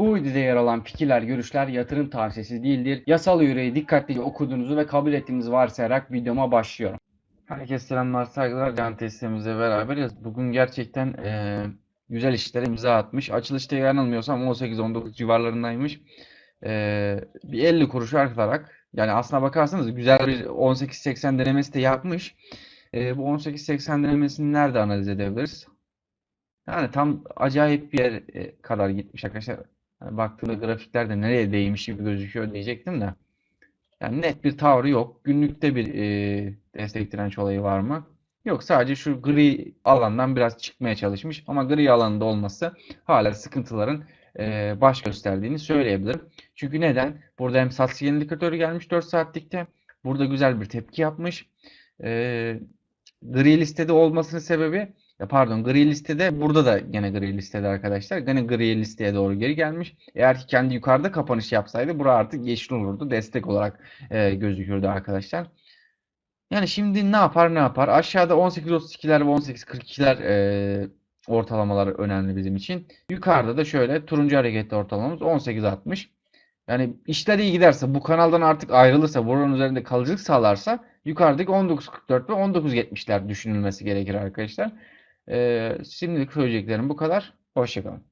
Bu videoda yer alan fikirler, görüşler yatırım tavsiyesi değildir. Yasal yüreği dikkatlice okuduğunuzu ve kabul ettiğinizi varsayarak videoma başlıyorum. Herkese selamlar, saygılar. Can teslimimizle beraberiz. Bugün gerçekten eee, güzel işlere imza atmış. Açılışta yanılmıyorsam 18-19 civarlarındaymış. Eee, bir 50 kuruş artarak yani aslına bakarsanız güzel bir 18-80 denemesi de yapmış. Eee, bu 18-80 denemesini nerede analiz edebiliriz? Yani tam acayip bir yer e, kadar gitmiş arkadaşlar. Hani baktığımda grafiklerde nereye değmiş gibi gözüküyor diyecektim de. Yani net bir tavrı yok. Günlükte bir e, destek direnç olayı var mı? Yok sadece şu gri alandan biraz çıkmaya çalışmış. Ama gri alanda olması hala sıkıntıların e, baş gösterdiğini söyleyebilirim. Çünkü neden? Burada hem satış indikatörü gelmiş 4 saatlikte. Burada güzel bir tepki yapmış. E, gri listede olmasının sebebi ya pardon gri listede burada da gene gri listede arkadaşlar. Gene gri listeye doğru geri gelmiş. Eğer ki kendi yukarıda kapanış yapsaydı bura artık yeşil olurdu. Destek olarak e, gözükürdü arkadaşlar. Yani şimdi ne yapar ne yapar? Aşağıda 18.32'ler ve 18.42'ler e, ortalamaları önemli bizim için. Yukarıda da şöyle turuncu hareketli ortalamamız 18.60. Yani işler iyi giderse bu kanaldan artık ayrılırsa buranın üzerinde kalıcılık sağlarsa yukarıdaki 19.44 ve 19.70'ler düşünülmesi gerekir arkadaşlar. Ee, şimdilik söyleyeceklerim bu kadar. Hoşçakalın.